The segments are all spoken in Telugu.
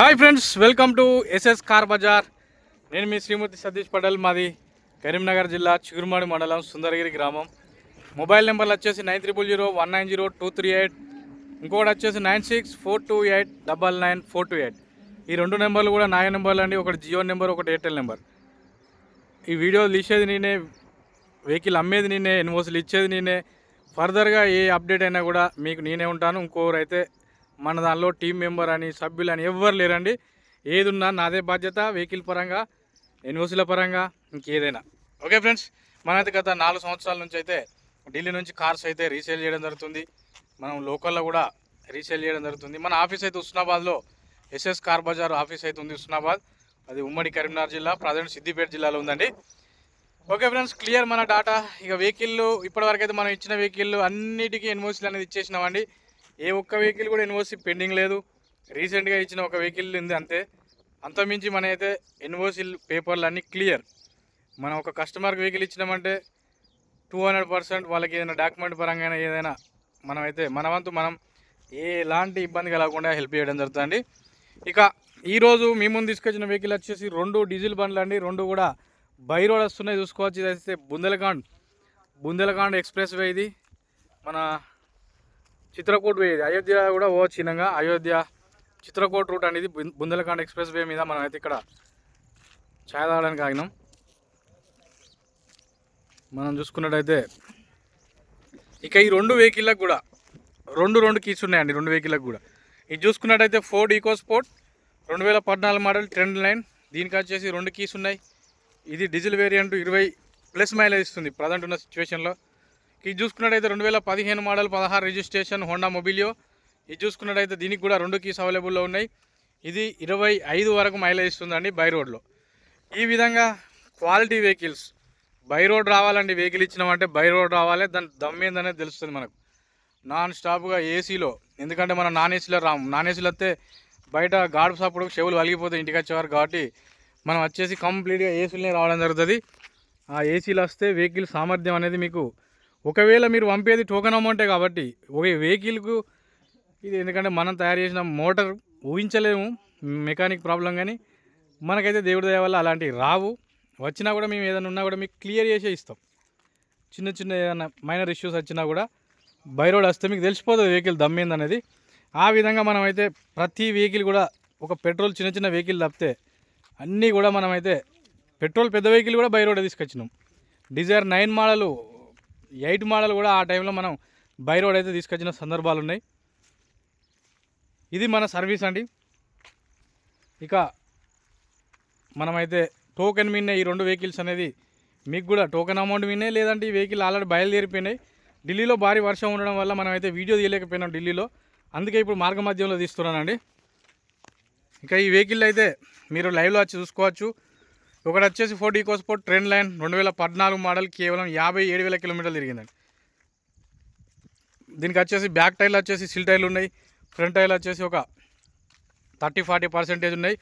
Hi friends welcome to SS car Bazaar. నేను మీ శ్రీమతి సతీష్ పటేల్ మాది కరీంనగర్ జిల్లా చిగురుమాడి మండలం సుందరగిరి గ్రామం. మొబైల్ నెంబర్లు వచ్చేసి nine triple zero one nine zero two three eight. ఇంకొకటి వచ్చేసి nine six four two eight double nine four two eight. ఈ రెండు నెంబర్లు కూడా నాయ నెంబర్లు అండి ఒకటి జియో నెంబర్ ఒకటి ఎయిర్టెల్ నెంబర్. ఈ వీడియో తీసేది నేనే వెహికల్ అమ్మేది నేనే ఎన్ఓసీలు ఇచ్చేది నేనే. ఫర్దర్గా ఏ అప్డేట్ అయినా కూడా మీకు నేనే ఉంటాను. ఇంకొకరు అయితే మన దానిలో టీం మెంబర్ అని సభ్యులు అని ఎవ్వరు లేరండి. ఏదున్నా నాదే బాధ్యత వెహికల్ పరంగా ఎన్ఓసీల పరంగా ఇంకేదైనా. ఓకే ఫ్రెండ్స్ మనైతే గత నాలుగు సంవత్సరాల నుంచి అయితే ఢిల్లీ నుంచి కార్స్ అయితే రీసేల్ చేయడం జరుగుతుంది. మనం లోకల్లో కూడా రీసేల్ చేయడం జరుగుతుంది. మన ఆఫీస్ అయితే ఉస్నాబాద్లో ఎస్ఎస్ కార్ బజార్ ఆఫీస్ అయితే ఉంది ఉస్నాబాద్. అది ఉమ్మడి కరీంనగర్ జిల్లా ప్రజెంట్ సిద్దిపేట జిల్లాలో ఉందండి. ఓకే ఫ్రెండ్స్ క్లియర్ మన డాటా ఇక వెహికల్ ఇప్పటివరకు అయితే మనం ఇచ్చిన వెహికల్ అన్నిటికీ ఎన్ఓసీలు అనేది ఇచ్చేసినామండి. ఏ ఒక్క వెహికల్ కూడా ఎన్ఓసి పెండింగ్ లేదు. రీసెంట్గా ఇచ్చిన ఒక వెహికల్ ఉంది అంతే. అంతమించి మన అయితే ఎన్ఓసి పేపర్లు అన్నీ క్లియర్. మనం ఒక కస్టమర్కి వెహికల్ ఇచ్చినామంటే టూ హండ్రెడ్ పర్సెంట్ వాళ్ళకి ఏదైనా డాక్యుమెంట్ పరంగా ఏదైనా మనమైతే మనవంతు మన వంతు మనం ఎలాంటి ఇబ్బంది కలగకుండా హెల్ప్ చేయడం జరుగుతుంది. ఇక ఈరోజు మీ ముందు తీసుకొచ్చిన వెహికల్ వచ్చేసి రెండు డీజిల్ బండ్లు అండి. రెండు కూడా బై రోడ్ వస్తున్నాయి. చూసుకోవచ్చు. ఇది అయితే బుందెలకాండ్. బుందెలకాండ్ ఎక్స్ప్రెస్ వే ఇది. మన చిత్రకూట్ వే ఇది అయోధ్య కూడా ఓ చిన్నగా అయోధ్య చిత్రకూట్ రూట్ అనేది బుందలకాండ్ ఎక్స్ప్రెస్ వే మీద మనం అయితే ఇక్కడ ఛాయ్ తాగడానికి ఆగినాం. మనం చూసుకున్నట్టయితే ఇక ఈ రెండు వెహికల్లకు కూడా రెండు రెండు కీస్ ఉన్నాయండి రెండు వెహికల్లకు కూడా. ఇది చూసుకున్నట్టయితే ఫోర్డ్ ఈకో స్పోర్ట్ రెండు వేల పద్నాలుగు మోడల్ ట్రెండ్ లైన్. దీనికి వచ్చేసి రెండు కీస్ ఉన్నాయి. ఇది డీజిల్ వేరియంట్ ఇరవై ప్లస్ మైలేజ్ ఇస్తుంది. ప్రజెంట్ ఉన్న సిచ్యువేషన్లో ఇది చూసుకున్నట్టయితే రెండు వేల పదిహేను మోడల్ పదహారు రిజిస్ట్రేషన్ హోండా మొబిలియో. ఇది చూసుకున్నట్టయితే దీనికి కూడా రెండు కీస్ అవైలబుల్లో ఉన్నాయి. ఇది ఇరవై ఐదు వరకు మైలేజ్ ఇస్తుందండి బై రోడ్లో. ఈ విధంగా క్వాలిటీ వెహికల్స్ బై రోడ్ రావాలండి వెహికల్ ఇచ్చినామంటే బై రోడ్ రావాలి. దాని దమ్మిందనేది తెలుస్తుంది మనకు. నాన్ స్టాప్గా ఏసీలో ఎందుకంటే మనం నాన్ ఏసీలో రాము. నాన్ ఏసీలో వస్తే బయట గాడు సాపుడు చెవులు వలిగిపోతాయి ఇంటికి వచ్చేవారు కాబట్టి మనం వచ్చేసి కంప్లీట్గా ఏసీలోనే రావడం జరుగుతుంది. ఆ ఏసీలో వస్తే వెహికల్ సామర్థ్యం అనేది మీకు ఒకవేళ మీరు పంపేది టోకెన్ అమౌంటే కాబట్టి ఒక వెహికల్కు ఇది ఎందుకంటే మనం తయారు చేసిన మోటార్ ఊహించలేము మెకానిక్ ప్రాబ్లం కానీ మనకైతే దేవుడి దయ వల్ల అలాంటివి రావు. వచ్చినా కూడా మేము ఏదైనా ఉన్నా కూడా మీకు క్లియర్ చేసే ఇస్తాం. చిన్న చిన్న ఏదైనా మైనర్ ఇష్యూస్ వచ్చినా కూడా బై రోడ్ వస్తే మీకు తెలిసిపోతుంది వెహికల్ దమ్మింది అనేది ఆ విధంగా మనమైతే ప్రతి వెహికల్ కూడా ఒక పెట్రోల్ చిన్న చిన్న వెహికల్ తప్పితే అన్నీ కూడా మనమైతే పెట్రోల్ పెద్ద వెహికల్ కూడా బై రోడ్ తీసుకొచ్చినాం. Dzire nine model eight model కూడా ఆ టైంలో మనం బై రోడ్ అయితే తీసుకొచ్చిన సందర్భాలు ఉన్నాయి. ఇది మన సర్వీస్ అండి. ఇక మనమైతే టోకెన్ మీనే ఈ రెండు వెహికల్స్ అనేది మీకు కూడా టోకెన్ అమౌంట్ మీనే లేదంటే ఈ వెహికల్ ఆల్రెడీ బయలుదేరిపోయినాయి. ఢిల్లీలో భారీ వర్షం ఉండడం వల్ల మనం అయితే వీడియో తీయలేకపోయినాం ఢిల్లీలో. అందుకే ఇప్పుడు మార్గ మధ్యంలో తీస్తున్నానండి. ఇక ఈ వెహికల్ అయితే మీరు లైవ్లో వచ్చి చూసుకోవచ్చు. ఒకటి వచ్చేసి Ford EcoSport trend line రెండు వేల పద్నాలుగు మోడల్ కేవలం యాభై ఏడు వేల కిలోమీటర్లు తిరిగిందండి. దీనికి వచ్చేసి బ్యాక్ టైర్లు వచ్చేసి సిల్ టైర్లు ఉన్నాయి. ఫ్రంట్ టైర్లు వచ్చేసి ఒక థర్టీ ఫార్టీ పర్సెంటేజ్ ఉన్నాయి.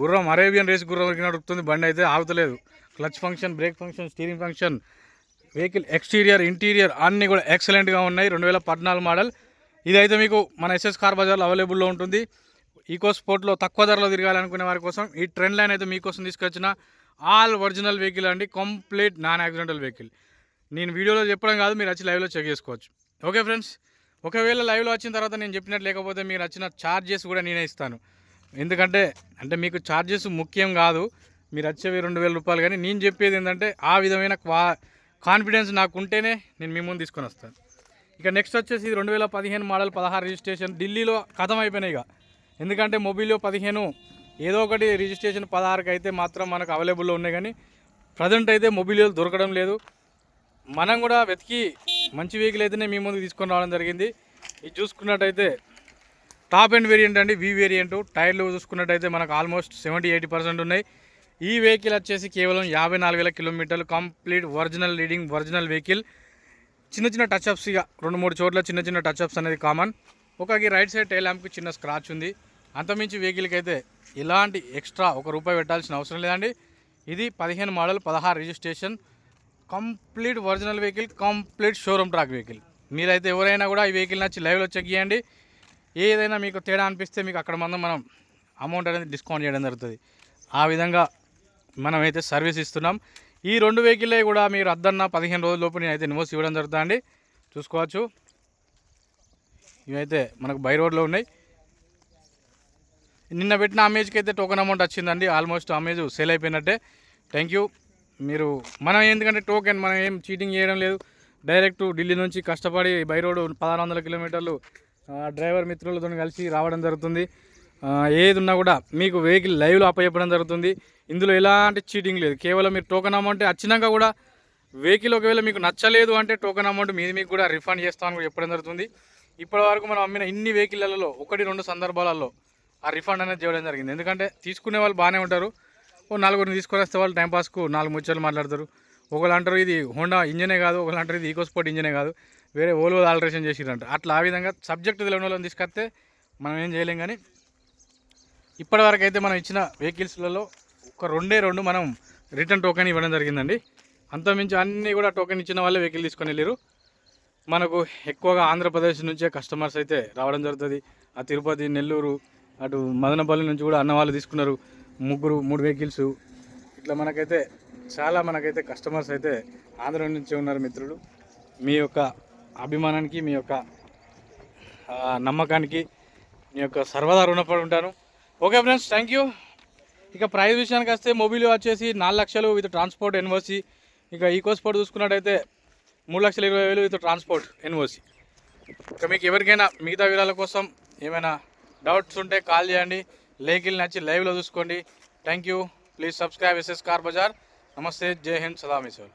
గుర్రం అరేబియన్ రేస్ గుర్రం వరకు నడుపుతుంది. బండి అయితే ఆగుతలేదు. Clutch function brake function steering function vehicle exterior interior అన్నీ కూడా ఎక్సలెంట్గా ఉన్నాయి. రెండు వేల పద్నాలుగు మోడల్. ఇదైతే మీకు మన ఎస్ఎస్ కార్ బజార్లో అవైలబుల్లో ఉంటుంది. ఈకో స్పోర్ట్లో తక్కువ ధరలో తిరగాలనుకునే వారి కోసం ఈ ట్రెండ్ లైన్ అయితే మీకోసం తీసుకొచ్చిన ఆల్ ఒరిజినల్ వెహికల్ అండి కంప్లీట్ నాన్ యాక్సిడెంటల్ వెహికల్. నేను వీడియోలో చెప్పడం కాదు మీరు వచ్చి లైవ్లో చెక్ చేసుకోవచ్చు. ఓకే ఫ్రెండ్స్ ఒకవేళ లైవ్లో వచ్చిన తర్వాత నేను చెప్పినట్టు లేకపోతే మీరు వచ్చిన ఛార్జెస్ కూడా నేనే ఇస్తాను. ఎందుకంటే అంటే మీకు ఛార్జెస్ ముఖ్యం కాదు మీరు వచ్చేవి రెండు వేల రూపాయలు కానీ నేను చెప్పేది ఏంటంటే ఆ విధమైన క్వా కాన్ఫిడెన్స్ నాకు ఉంటేనే నేను మీ ముందు తీసుకొని వస్తాను. ఇక నెక్స్ట్ వచ్చేసి ఇది రెండు వేల పదిహేను మోడల్ పదహారు రిజిస్ట్రేషన్ ఢిల్లీలో ఖతం అయిపోయినాయి ఇక. ఎందుకంటే మొబైల్లో పదిహేను ఏదో ఒకటి రిజిస్ట్రేషన్ పదహారుకి అయితే మాత్రం మనకు అవైలబుల్లో ఉన్నాయి కానీ ప్రజెంట్ అయితే మొబైల్లో దొరకడం లేదు. మనం కూడా వెతికి మంచి వెహికల్ అయితేనే మీ ముందు తీసుకొని రావడం జరిగింది. ఇది చూసుకున్నట్టయితే టాప్ ఎండ్ వేరియంట్ అండి వి వేరియంట్ టైర్లు చూసుకున్నట్టయితే మనకు ఆల్మోస్ట్ సెవెంటీ ఎయిటీ పర్సెంట్ ఉన్నాయి. ఈ వెహికల్ వచ్చేసి కేవలం యాభై నాలుగు వేల కిలోమీటర్లు complete original leading original vehicle చిన్న చిన్న టచ్అప్స్ ఇక రెండు మూడు చోట్ల చిన్న చిన్న టచ్అప్స్ అనేది కామన్ ఒక రైట్ సైడ్ టైల్ ల్యాంప్కి చిన్న స్క్రాచ్ ఉంది. అంతమించి వెహికల్కి అయితే ఇలాంటి ఎక్స్ట్రా ఒక రూపాయి పెట్టాల్సిన అవసరం లేదండి. ఇది పదిహేను మోడల్ పదహారు registration complete original vehicle complete showroom track vehicle. మీరైతే ఎవరైనా కూడా ఈ వెహికల్ నచ్చి లైవ్లో చెక్ చేయండి. ఏదైనా మీకు తేడా అనిపిస్తే మీకు అక్కడ మనం మనం అమౌంట్ అనేది డిస్కౌంట్ చేయడం జరుగుతుంది. ఆ విధంగా మనమైతే సర్వీస్ ఇస్తున్నాం. ఈ రెండు వెహికల్ కూడా మీరు అద్దన్న పదిహేను రోజుల లోపు నేనైతే ఇన్వోస్ ఇవ్వడం జరుగుతుందండి. చూసుకోవచ్చు. ఇవైతే మనకు బై రోడ్లో ఉన్నాయి. నిన్న పెట్టిన అమేజ్కి అయితే టోకెన్ అమౌంట్ వచ్చిందండి. ఆల్మోస్ట్ అమేజ్ సేల్ అయిపోయినట్టే. థ్యాంక్ యూ మీరు మనం ఎందుకంటే టోకెన్ మనం ఏం చీటింగ్ చేయడం లేదు. డైరెక్ట్ ఢిల్లీ నుంచి కష్టపడి బై రోడ్ పదహారు వందల కిలోమీటర్లు డ్రైవర్ మిత్రులతో కలిసి రావడం జరుగుతుంది. ఏది ఉన్నా కూడా మీకు వెహికల్ లైవ్లో అప్పచెప్పడం జరుగుతుంది. ఇందులో ఎలాంటి చీటింగ్ లేదు. కేవలం మీరు టోకెన్ అమౌంట్ వచ్చినాక కూడా వెహికల్ ఒకవేళ మీకు నచ్చలేదు అంటే టోకెన్ అమౌంట్ మీది మీకు కూడా రిఫండ్ చేస్తామని కూడా చెప్పడం జరుగుతుంది. ఇప్పటి వరకు మనం అమ్మిన ఇన్ని వెహికల్లలో ఒకటి రెండు సందర్భాలలో ఆ రిఫండ్ అనేది చేయడం జరిగింది. ఎందుకంటే తీసుకునే వాళ్ళు బాగానే ఉంటారు. ఓ నలుగురిని తీసుకొని వస్తే వాళ్ళు టైంపాస్కు నాలుగు ముచ్చట్లు మాట్లాడతారు. ఒకళ్ళు అంటారు ఇది హోండా ఇంజనే కాదు ఒకళ్ళు అంటారు ఇది ఈకోస్పోర్ట్ ఇంజనే కాదు. వేరే ఓలో ఆల్టరేషన్ చేసిరంట అట్లా ఆ విధంగా సబ్జెక్ట్ తెలియని వాళ్ళని తీసుకొస్తే మనం ఏం చేయలేం కానీ ఇప్పటివరకు అయితే మనం ఇచ్చిన వెహికల్స్లలో ఒక రెండే రెండు మనం రిటర్న్ టోకెన్ ఇవ్వడం జరిగిందండి. అంతమించి అన్నీ కూడా టోకెన్ ఇచ్చిన వాళ్ళే వెహికల్ తీసుకొని వెళ్ళారు మనకు ఎక్కువగా ఆంధ్రప్రదేశ్ నుంచే కస్టమర్స్ అయితే రావడం జరుగుతుంది. ఆ తిరుపతి నెల్లూరు అటు మదనపల్లి నుంచి కూడా అన్న వాళ్ళు తీసుకున్నారు. ముగ్గురు మూడు వెహికల్స్ ఇట్లా మనకైతే చాలా మనకైతే కస్టమర్స్ అయితే ఆంధ్ర నుంచి ఉన్నారు మిత్రులు. మీ యొక్క అభిమానానికి మీ యొక్క నమ్మకానికి మీ యొక్క సర్వదా రుణపడి ఉంటాను. ఓకే ఫ్రెండ్స్ థ్యాంక్ యూ ఇక ప్రైస్ విషయానికి వస్తే మొబైల్ వచ్చేసి నాలుగు లక్షలు విత్ ట్రాన్స్పోర్ట్ ఎన్వర్సీ ఇక ఈకోస్పోర్ట్ చూసుకున్నట్టయితే మూడు లక్షల ఇరవై వేలు విత్ ట్రాన్స్పోర్ట్ ఎన్ఓసి. ఇక మీకు ఎవరికైనా మిగతా వివరాల కోసం ఏమైనా డౌట్స్ ఉంటే కాల్ చేయండి. లేఖలు నచ్చి లైవ్లో చూసుకోండి. Thank you. Please subscribe SS car Bazaar. నమస్తే. జై హింద్. సదామేశ్వర్